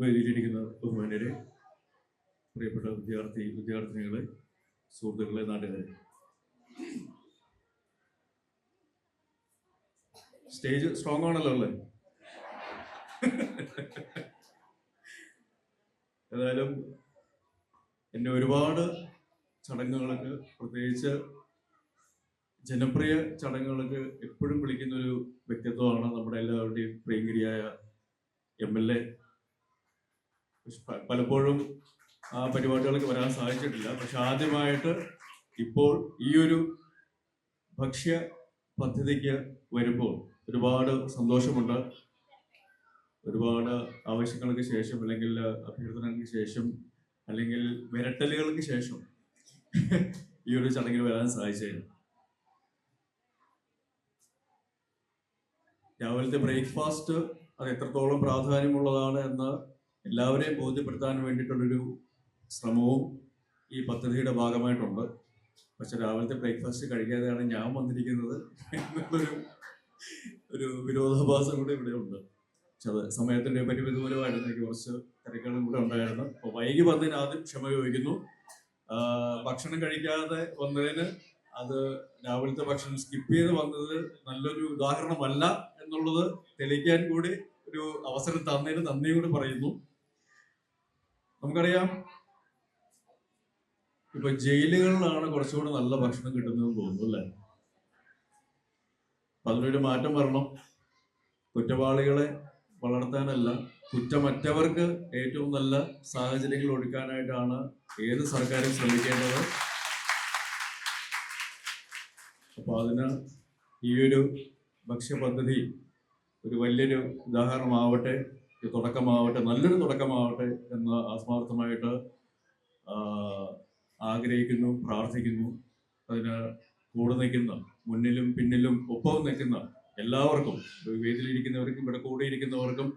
വേദിയിലിരിക്കുന്ന ബഹുമാനരെ പ്രിയപ്പെട്ട വിദ്യാർത്ഥി വിദ്യാർത്ഥിനികളെ സുഹൃത്തുക്കളെ നാട്ടുകാരെ. സ്റ്റേജ് സ്ട്രോങ് ആണല്ലോ അല്ലേ? ഏതായാലും എന്നെ ഒരുപാട് ചടങ്ങുകൾക്ക് പ്രത്യേകിച്ച് ജനപ്രിയ ചടങ്ങുകൾക്ക് എപ്പോഴും വിളിക്കുന്ന ഒരു വ്യക്തിത്വമാണ് നമ്മുടെ എല്ലാവരുടെയും പ്രിയങ്കരിയായ എം എൽ എ പലപ്പോഴും ആ പരിപാടികൾക്ക് വരാൻ സാധിച്ചിട്ടില്ല. പക്ഷെ ആദ്യമായിട്ട് ഇപ്പോൾ ഈ ഒരു ഭക്ഷ്യ പദ്ധതിക്ക് വരുമ്പോൾ ഒരുപാട് സന്തോഷമുണ്ട്. ഒരുപാട് ആവശ്യങ്ങൾക്ക് ശേഷം അല്ലെങ്കിൽ അഭ്യർത്ഥനകൾക്ക് ശേഷം അല്ലെങ്കിൽ വിരട്ടലുകൾക്ക് ശേഷം ഈ ഒരു ചടങ്ങിൽ വരാൻ സാധിച്ചതിന് രാവിലത്തെ ബ്രേക്ക്ഫാസ്റ്റ് അത് എത്രത്തോളം പ്രാധാന്യമുള്ളതാണ് എന്ന് എല്ലാവരെയും ബോധ്യപ്പെടുത്താൻ വേണ്ടിയിട്ടുള്ളൊരു ശ്രമവും ഈ പദ്ധതിയുടെ ഭാഗമായിട്ടുണ്ട്. പക്ഷെ രാവിലത്തെ ബ്രേക്ക്ഫാസ്റ്റ് കഴിക്കാതെയാണ് ഞാൻ വന്നിരിക്കുന്നത് എന്നുള്ളൊരു ഒരു വിരോധാഭാസം കൂടെ ഇവിടെ ഉണ്ട്. പക്ഷെ അത് സമയത്തിന്റെ പരിമിതി മൂലമായിരുന്നു എനിക്ക് കുറച്ച് തിരക്കുകളും കൂടെ ഉണ്ടായിരുന്നു. അപ്പോൾ വൈകി വന്നതിന് ആദ്യം ക്ഷമ ചോദിക്കുന്നു. ഭക്ഷണം കഴിക്കാതെ വന്നതിന് അത് രാവിലത്തെ ഭക്ഷണം സ്കിപ്പ് ചെയ്ത് വന്നത് നല്ലൊരു ഉദാഹരണമല്ല എന്നുള്ളത് തെളിയിക്കാൻ കൂടി ഒരു അവസരം തന്നതിന് നന്ദി കൂടി പറയുന്നു. നമുക്കറിയാം ഇപ്പൊ ജയിലുകളിലാണ് കുറച്ചുകൂടി നല്ല ഭക്ഷണം കിട്ടുന്നത് തോന്നുന്നു അല്ലേ? അതിനൊരു മാറ്റം വരണം. കുറ്റവാളികളെ വളർത്താനല്ല കുറ്റമറ്റവർക്ക് ഏറ്റവും നല്ല സാഹചര്യങ്ങൾ ഒരുക്കാനായിട്ടാണ് ഏത് സർക്കാരും ശ്രമിക്കേണ്ടത്. അപ്പൊ അതിന് ഈ ഒരു ഭക്ഷ്യപദ്ധതി ഒരു വലിയൊരു ഉദാഹരണമാവട്ടെ. തുടക്കമാവട്ടെ നല്ലൊരു തുടക്കമാവട്ടെ എന്ന് ആത്മാർത്ഥമായിട്ട് ആഗ്രഹിക്കുന്നു പ്രാർത്ഥിക്കുന്നു. അതിന് കൂടെ നിൽക്കുന്ന മുന്നിലും പിന്നിലും ഒപ്പം നിൽക്കുന്ന എല്ലാവർക്കും വേദിയിലിരിക്കുന്നവർക്കും ഇവിടെ കൂടെ ഇരിക്കുന്നവർക്കും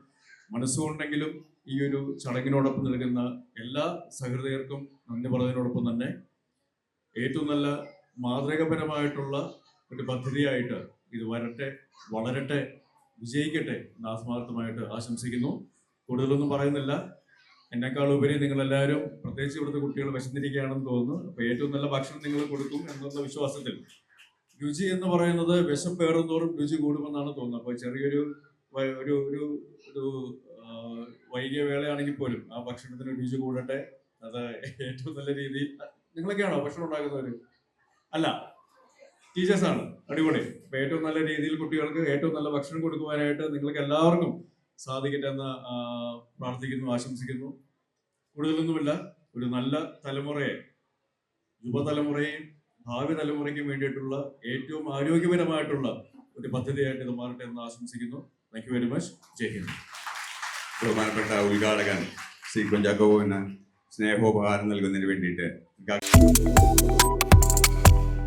മനസ്സുകൊണ്ടെങ്കിലും ഈ ഒരു ചടങ്ങിനോടൊപ്പം നിൽക്കുന്ന എല്ലാ സഹൃദയർക്കും നന്ദി പറഞ്ഞതിനോടൊപ്പം തന്നെ ഏറ്റവും നല്ല മാതൃകപരമായിട്ടുള്ള ഒരു പദ്ധതിയായിട്ട് ഇത് വരട്ടെ വളരട്ടെ വിജയിക്കട്ടെ എന്ന് ആത്മാർത്ഥമായിട്ട് ആശംസിക്കുന്നു. കൂടുതലൊന്നും പറയുന്നില്ല. എന്നെക്കാൾ ഉപരി നിങ്ങൾ എല്ലാവരും പ്രത്യേകിച്ച് ഇവിടുത്തെ കുട്ടികൾ വിശന്നിരിക്കുകയാണെന്ന് തോന്നുന്നു. അപ്പോൾ ഏറ്റവും നല്ല ഭക്ഷണം നിങ്ങൾ കൊടുക്കും എന്നുള്ള വിശ്വാസത്തിൽ. രുചി എന്ന് പറയുന്നത് വിശപ്പേറുന്നതോറും രുചി കൂടുമെന്നാണ് തോന്നുന്നത്. അപ്പോൾ ചെറിയൊരു ഒരു ഒരു ഒരു വൈകിയ വേളയാണെങ്കിൽ പോലും ആ ഭക്ഷണത്തിന് രുചി കൂടട്ടെ. അത് ഏറ്റവും നല്ല രീതിയിൽ. നിങ്ങളൊക്കെയാണോ ഭക്ഷണം ഉണ്ടാക്കുന്നവര്? അല്ല. ടീച്ചേഴ്സ് ആണ് അടിപൊളി ഏറ്റവും നല്ല രീതിയിൽ കുട്ടികൾക്ക് ഏറ്റവും നല്ല ഭക്ഷണം കൊടുക്കുവാനായിട്ട് നിങ്ങൾക്ക് എല്ലാവർക്കും സാധിക്കട്ടെ എന്ന് പ്രാർത്ഥിക്കുന്നു ആശംസിക്കുന്നു. കൂടുതലൊന്നുമില്ല. ഒരു നല്ല തലമുറയെ യുവതലമുറയെയും ഭാവി തലമുറയ്ക്കും വേണ്ടിയിട്ടുള്ള ഏറ്റവും ആരോഗ്യപരമായിട്ടുള്ള ഒരു പദ്ധതിയായിട്ട് ഇത് മാറട്ടെ എന്ന് ആശംസിക്കുന്നു. Thank you very much Jai Hind. ബഹുമാനപ്പെട്ട ഉദ്ഘാടകൻ ശ്രീ കുഞ്ചാക്കോവിന് സ്നേഹോപഹാരം നൽകുന്നതിന് വേണ്ടിയിട്ട്